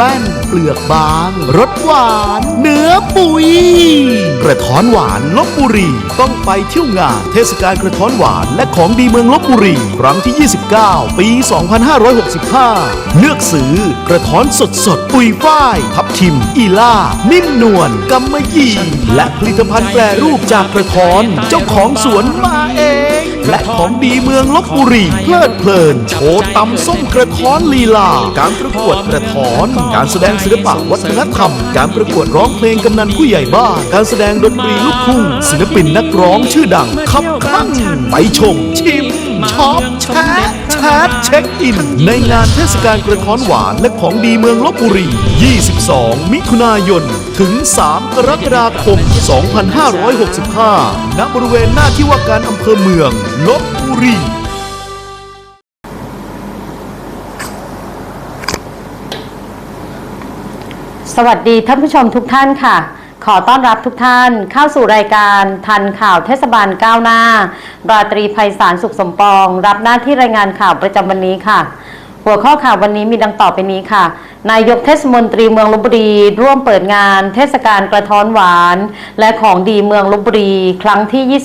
แป้นเปลือกบางรสหวาน เนื้อปุยกระท้อนหวานลบบุรี ต้องไปเที่ยวงาน เทศกาลกระท้อนหวานและของดีเมืองลบบุรี ครั้งที่ 29 ปี 2565 เลือกซื้อกระท้อนสดสดๆปุยฝ้าย ทับทิม อีล่า นิ่มนวลกำมะหยี่ และผลิตภัณฑ์แปรรูปจากกระท้อน เจ้าของสวนมาเอง และของดีเมืองลบบุรีเพลิดเพลิน โชว์ตำส้มกระท้อนลีลา การประกวดกระท้อน การแสดงศิลปะวัฒนธรรม การประกวดร้องเพลงกำนันผู้ใหญ่บ้าน การแสดงดนตรีลูกทุ่งศิลปินนักร้องชื่อดังขับข้างไปชม ชิมช็อปแชร์แชทเช็คอิน ในงานเทศกาลกระท้อนหวานและของดีเมืองลบบุรี 22 มิถุนายน ถึง 3 กรกฎาคม 2565 ณ บริเวณหน้าที่ว่าการอำเภอเมืองลบบุรีสวัสดีท่านผู้ชมทุกท่านค่ะ ขอต้อนรับทุกท่านเข้าสู่รายการทันข่าวเทศบาลก้าวหน้า ราตรีภัยสารสุขสมปอง รับหน้าที่รายงานข่าวประจำวันนี้ค่ะ หัวข้อข่าววันนี้มีดังต่อไปนี้ค่ะ นายกเทศมนตรีเมืองลบบุรี ร่วมเปิดงานเทศกาลกระท้อนหวาน และของดีเมืองลบบุรีครั้งที่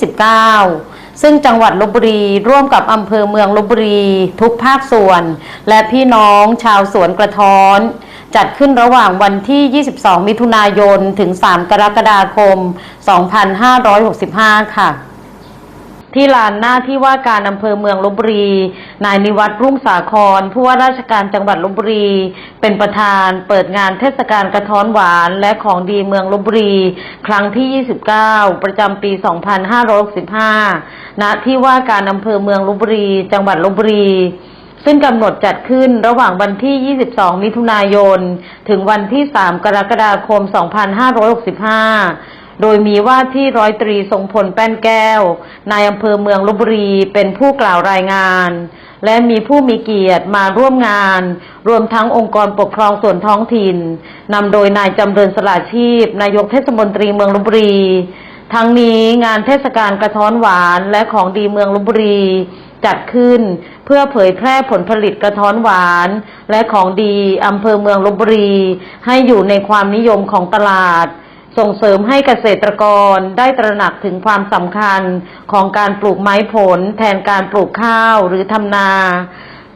29 ซึ่งจังหวัดลบบุรีร่วมกับอำเภอเมืองลบบุรี ทุกภาคส่วน และพี่น้องชาวสวนกระท้อน จัดขึ้นระหว่างวันที่ 22 มิถุนายน ถึง 3 กรกฎาคม 2565 ค่ะ ที่ลานหน้าที่ว่าการอำเภอเมืองลบบุรี นายนิวัฒน์รุ่งสาครผู้ว่าราชการจังหวัดลบบุรี เป็นประธานเปิดงานเทศกาลกระท้อนหวานและของดีเมืองลบบุรี ครั้งที่ 29 ประจำปี 2565 ณ ที่ว่าการอำเภอเมืองลบบุรี จังหวัดลบบุรีซึ่งกำหนดจัดขึ้นระหว่างวันที่ 22 มิถุนายน ถึงวันที่ 3 กรกฎาคม 2565 โดยมีว่าที่ร้อยตรีทรงพลแป้นแก้วนายอำเภอเมืองลบบุรีเป็นผู้กล่าวรายงาน และมีผู้มีเกียรติมาร่วมงาน รวมทั้งองค์กรปกครองส่วนท้องถิ่นนำโดยนายจำเริญสละชีพ นายกเทศมนตรีเมืองลบบุรีทั้งนี้งานเทศกาลกระท้อนหวานและของดีเมืองลบบุรีจัดขึ้นเพื่อเผยแพร่ผลผลิตกระท้อนหวาน และของดีอำเภอเมืองลบบุรีให้อยู่ในความนิยมของตลาด ส่งเสริมให้เกษตรกรได้ตระหนักถึงความสำคัญของการปลูกไม้ผล แทนการปลูกข้าวหรือทำนา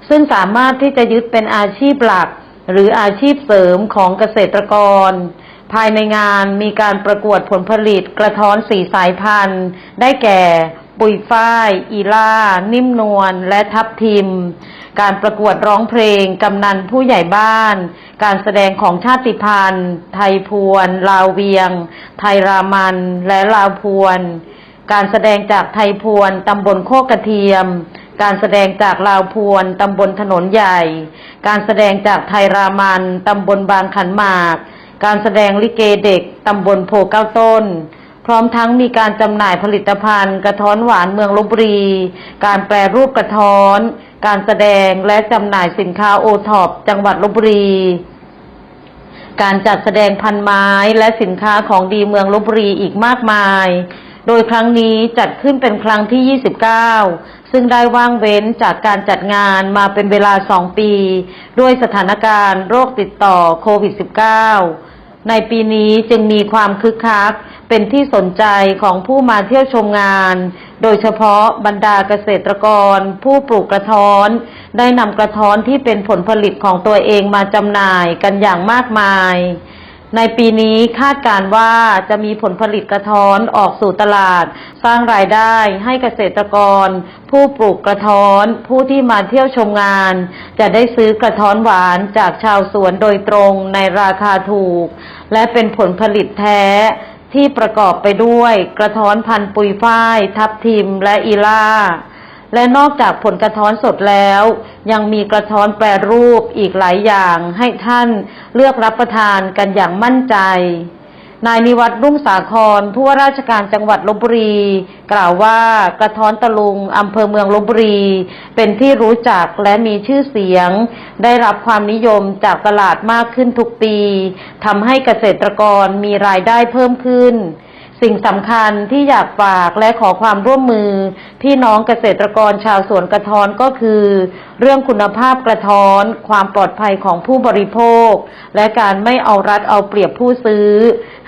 ซึ่งสามารถที่จะยึดเป็นอาชีพหลัก หรืออาชีพเสริมของเกษตรกร ภายในงานมีการประกวดผลผลิตกระท้อนสีสายพันธุ์ ได้แก่ ปุยฝ้าย อีล่า นิ่มนวลและทับทิม การประกวดร้องเพลง กำนันผู้ใหญ่บ้าน การแสดงของชาติพันธุ์ ไทยพวน ลาวเวียง ไทยรามัน และลาวพวน การแสดงจากไทยพวนตำบลโคกกระเทียม การแสดงจากลาวพวนตำบลถนนใหญ่ การแสดงจากไทยรามันตำบลบางขันหมาก การแสดงลิเกเด็กตำบลโพเก้าต้น พร้อมทั้งมีการจำหน่ายผลิตภัณฑ์ กระท้อนหวานเมืองลบบุรี การแปรรูปกระท้อน การแสดงและจำหน่ายสินค้าโอท็อปจังหวัดลบบุรี การจัดแสดงพันไม้และสินค้าของดีเมืองลบบุรีอีกมากมาย โดยครั้งนี้จัดขึ้นเป็นครั้งที่ 29 ซึ่งได้ว่างเว้นจากการจัดงานมาเป็นเวลา 2 ปี ด้วยสถานการณ์โรคติดต่อโควิด -19 ในปีนี้จึงมีความคึกคัก เป็นที่สนใจของผู้มาเที่ยวชมงาน โดยเฉพาะบรรดาเกษตรกร ผู้ปลูกกระท้อน ได้นำกระท้อนที่เป็นผลผลิตของตัวเองมาจำหน่ายกันอย่างมากมาย ในปีนี้คาดการว่าจะมีผลผลิตกระท้อนออกสู่ตลาด สร้างรายได้ให้เกษตรกร ผู้ปลูกกระท้อน ผู้ที่มาเที่ยวชมงาน จะได้ซื้อกระท้อนหวานจากชาวสวนโดยตรงในราคาถูก และเป็นผลผลิตแท้ที่ประกอบไปด้วยกระท้อนพันปุยฝ้าย ทับทิมและอีล่า และนอกจากผลกระท้อนสดแล้ว ยังมีกระท้อนแปรรูปอีกหลายอย่างให้ท่านเลือกรับประทานกันอย่างมั่นใจ นายนิวัฒน์รุ่งสาครผู้ว่าราชการจังหวัดลบบุรี กล่าวว่ากระท้อนตะลุงอำเภอเมืองลบบุรี เป็นที่รู้จักและมีชื่อเสียง ได้รับความนิยมจากตลาดมากขึ้นทุกปีทำให้เกษตรกรมีรายได้เพิ่มขึ้น สิ่งสำคัญที่อยากฝากและขอความร่วมมือ พี่น้องเกษตรกรชาวสวนกระท้อนก็คือ เรื่องคุณภาพกระท้อน ความปลอดภัยของผู้บริโภค และการไม่เอารัดเอาเปรียบผู้ซื้อ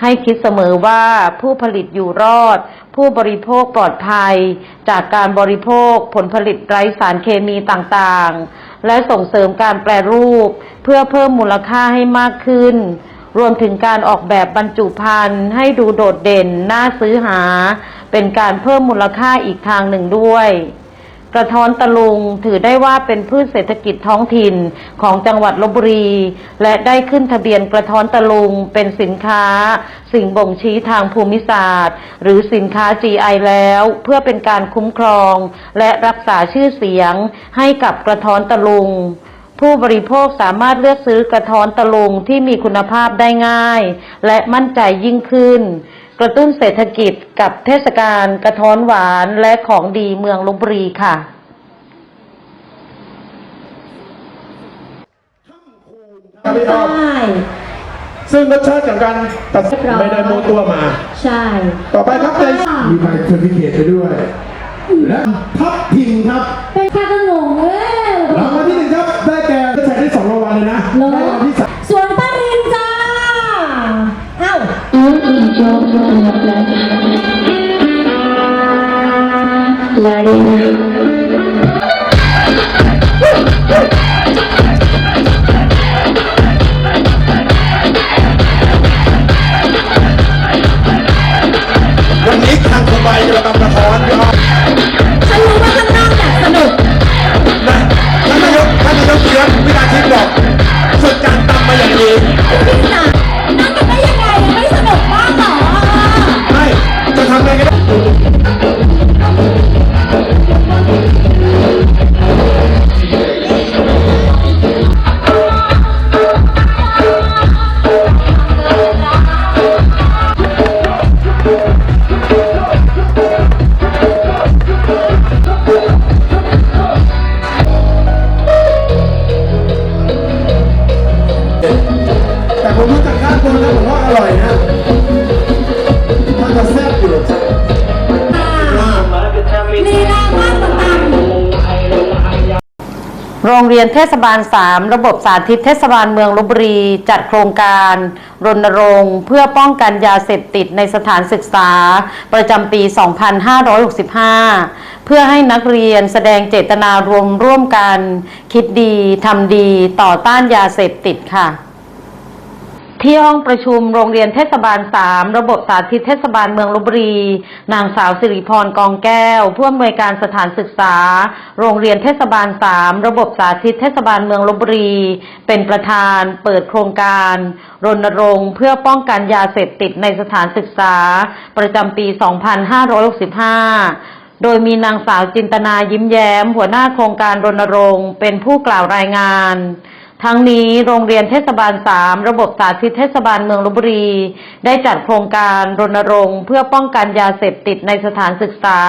ให้คิดเสมอว่าผู้ผลิตอยู่รอด ผู้บริโภคปลอดภัย จากการบริโภคผลผลิตไร้สารเคมีต่างๆ และส่งเสริมการแปรรูป เพื่อเพิ่มมูลค่าให้มากขึ้น รวมถึงการออกแบบบรรจุภัณฑ์ให้ดูโดดเด่น น่าซื้อหา เป็นการเพิ่มมูลค่าอีกทางหนึ่งด้วย กระท้อนตะลุงถือได้ว่าเป็นพืชเศรษฐกิจท้องถิ่นของจังหวัดลบบุรี และได้ขึ้นทะเบียนกระท้อนตะลุงเป็นสินค้า สิ่งบ่งชี้ทางภูมิศาสตร์ หรือสินค้า GI แล้ว เพื่อเป็นการคุ้มครอง และรักษาชื่อเสียงให้กับกระท้อนตะลุง ผู้บริโภคสามารถเลือกซื้อกระท้อนตะลุงที่มีคุณภาพได้ง่าย และมั่นใจยิ่งขึ้น กระตุ้นเศรษฐกิจกับเทศกาลกระท้อนหวานและของดีเมืองลบบุรีค่ะครับพี่ใชอ้อม่ซึ่งรสชาติของการตัดสินไม่ได้โมตัวมา ใช่ ต่อไปครับในมีใบเซอร์ติฟิเคตไปด้วย และทับทิมครับเป็นข้าขนมเว้ยรางวัลที่หนึ่งครับได้แก่จะใช้ได้สองรางวัล เลยนะเหรอได้รางวัลที่สาม สวนป้ารินจ้าเอ้าวัน แต่ผมรู้จักข้าวคนแล้วผมว่าอร่อยนะ โรงเรียนเทศบาล 3 ระบบสาธิตเทศบาลเมืองลบบุรี จัดโครงการ รณรงค์เพื่อป้องกันยาเสพติดในสถานศึกษา ประจำปี 2565 เพื่อให้นักเรียนแสดงเจตนารวมร่วมกัน คิดดี ทำดีต่อต้านยาเสพติดค่ะ ที่ห้องประชุมโรงเรียนเทศบาล 3 ระบบสาธิตเทศบาลเมืองลบบุรี นางสาวสิริพรกองแก้ว ผู้อำนวยการสถานศึกษา โรงเรียนเทศบาล 3 ระบบสาธิตเทศบาลเมืองลบบุรี เป็นประธานเปิดโครงการ รณรงค์เพื่อป้องกันยาเสพติดในสถานศึกษา ประจำปี 2565โดยมีนางสาวจินตนายิ้มแย้ม หัวหน้าโครงการรณรงค์ เป็นผู้กล่าวรายงาน ทั้งนี้โรงเรียนเทศบาล 3 ระบบสาธิตเทศบาลเมืองลบบุรี ได้จัดโครงการรณรงค์ เพื่อป้องกันยาเสพติดในสถานศึกษา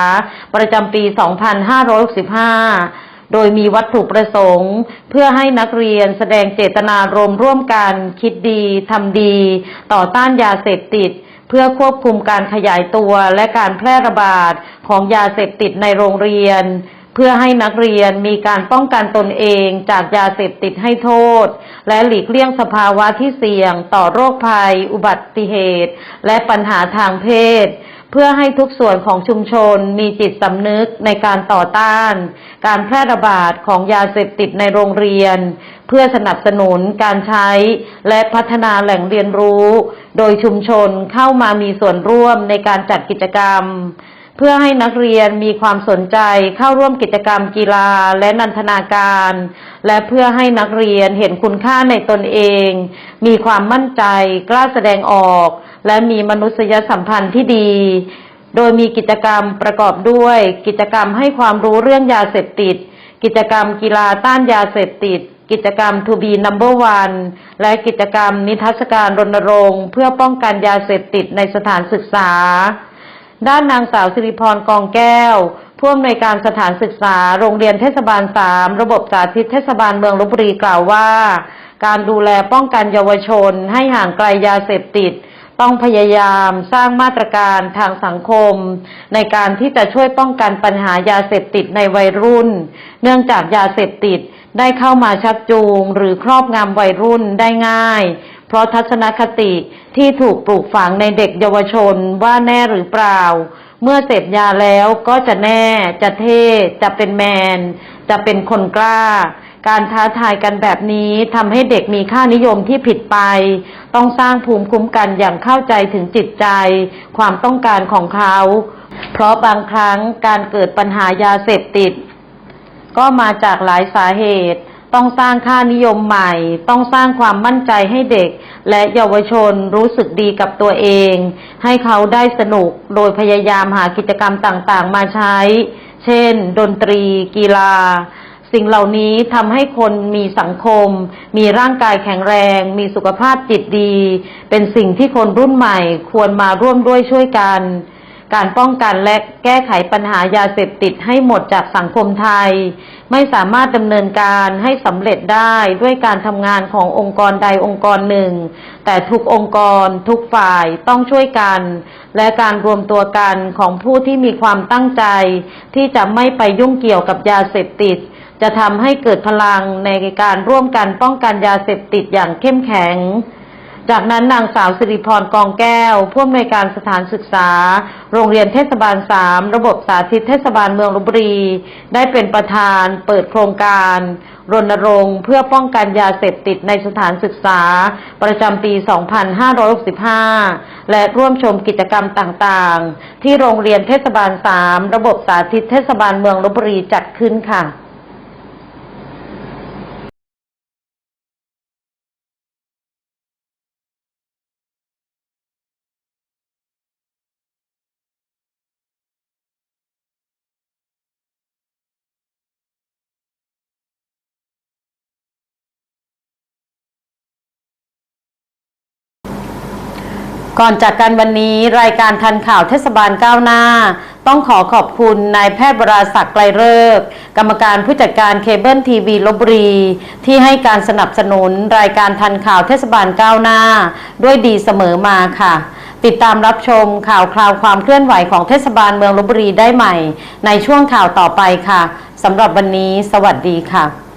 ประจำปี 2565โดยมีวัตถุประสงค์ เพื่อให้นักเรียนแสดงเจตนารมณ์ร่วมกันคิดดีทำดี ต่อต้านยาเสพติด เพื่อควบคุมการขยายตัวและการแพร่ระบาดของยาเสพติดในโรงเรียน เพื่อให้นักเรียนมีการป้องกันตนเองจากยาเสพติดให้โทษ และหลีกเลี่ยงสภาวะที่เสี่ยง ต่อโรคภัย อุบัติเหตุ และปัญหาทางเพศ เพื่อให้ทุกส่วนของชุมชนมีจิตสำนึกในการต่อต้าน การแพร่ระบาดของยาเสพติดในโรงเรียน เพื่อสนับสนุนการใช้และพัฒนาแหล่งเรียนรู้ โดยชุมชนเข้ามามีส่วนร่วมในการจัดกิจกรรม เพื่อให้นักเรียนมีความสนใจเข้าร่วมกิจกรรมกีฬาและนันทนาการ และเพื่อให้นักเรียนเห็นคุณค่าในตนเอง มีความมั่นใจ กล้าแสดงออก และมีมนุษยสัมพันธ์ที่ดี โดยมีกิจกรรมประกอบด้วย กิจกรรมให้ความรู้เรื่องยาเสพติด กิจกรรมกีฬาต้านยาเสพติด กิจกรรม To be number one และกิจกรรมนิทรรศการรณรงค์ เพื่อป้องกันยาเสพติดในสถานศึกษา ด้านนางสาวสิริพรกองแก้วผู้อำนวยการสถานศึกษา โรงเรียนเทศบาล3ระบบสาธิตเทศบาลเมืองลบบุรีกล่าวว่า การดูแลป้องกันเยาวชน ให้ห่างไกลยาเสพติด ต้องพยายามสร้างมาตรการทางสังคม ในการที่จะช่วยป้องกันปัญหายาเสพติดในวัยรุ่น เนื่องจากยาเสพติดได้เข้ามาชักจูง หรือครอบงำวัยรุ่นได้ง่าย เพราะทัศนคติที่ถูกปลูกฝังในเด็กเยาวชนว่าแน่หรือเปล่า เมื่อเสพยาแล้วก็จะแน่จะเท่จะเป็นแมน จะเป็นคนกล้า การท้าทายกันแบบนี้ทำให้เด็กมีค่านิยมที่ผิดไป ต้องสร้างภูมิคุ้มกันอย่างเข้าใจถึงจิตใจ ความต้องการของเขา เพราะบางครั้งการเกิดปัญหายาเสพติด ก็มาจากหลายสาเหตุ ต้องสร้างค่านิยมใหม่ ต้องสร้างความมั่นใจให้เด็ก และเยาวชนรู้สึกดีกับตัวเอง ให้เขาได้สนุกโดยพยายามหากิจกรรมต่างๆ มาใช้ เช่น ดนตรี กีฬา สิ่งเหล่านี้ทำให้คนมีสังคม มีร่างกายแข็งแรง มีสุขภาพจิตดี เป็นสิ่งที่คนรุ่นใหม่ควรมาร่วมด้วยช่วยกัน การป้องกันและแก้ไขปัญหายาเสพติดให้หมดจากสังคมไทย ไม่สามารถดำเนินการให้สำเร็จได้ด้วยการทำงานขององค์กรใดองค์กรหนึ่ง แต่ทุกองค์กรทุกฝ่ายต้องช่วยกัน และการรวมตัวกันของผู้ที่มีความตั้งใจ ที่จะไม่ไปยุ่งเกี่ยวกับยาเสพติด จะทำให้เกิดพลังในการร่วมกันป้องกันยาเสพติดอย่างเข้มแข็ง จากนั้นนางสาวสิริพรกองแก้วผู้อำนวยการสถานศึกษา โรงเรียนเทศบาลสามระบบสาธิตเทศบาลเมืองลบบุรี ได้เป็นประธานเปิดโครงการ รณรงค์เพื่อป้องกันยาเสพติดในสถานศึกษา ประจำปี 2565 และร่วมชมกิจกรรมต่างๆ ที่โรงเรียนเทศบาลสามระบบสาธิตเทศบาลเมืองลบบุรีจัดขึ้นค่ะ ก่อนจากกันวันนี้รายการทันข่าวเทศบาลก้าวหน้า ต้องขอขอบคุณนายแพทย์วราศักดิ์ไกลเลิกกรรมการผู้จัดการเคเบิลทีวีลบบุรี ที่ให้การสนับสนุนรายการทันข่าวเทศบาลก้าวหน้า ด้วยดีเสมอมาค่ะ ติดตามรับชมข่าวคราวความเคลื่อนไหวของเทศบาลเมืองลบบุรีได้ใหม่ ในช่วงข่าวต่อไปค่ะสำหรับวันนี้ สวัสดีค่ะ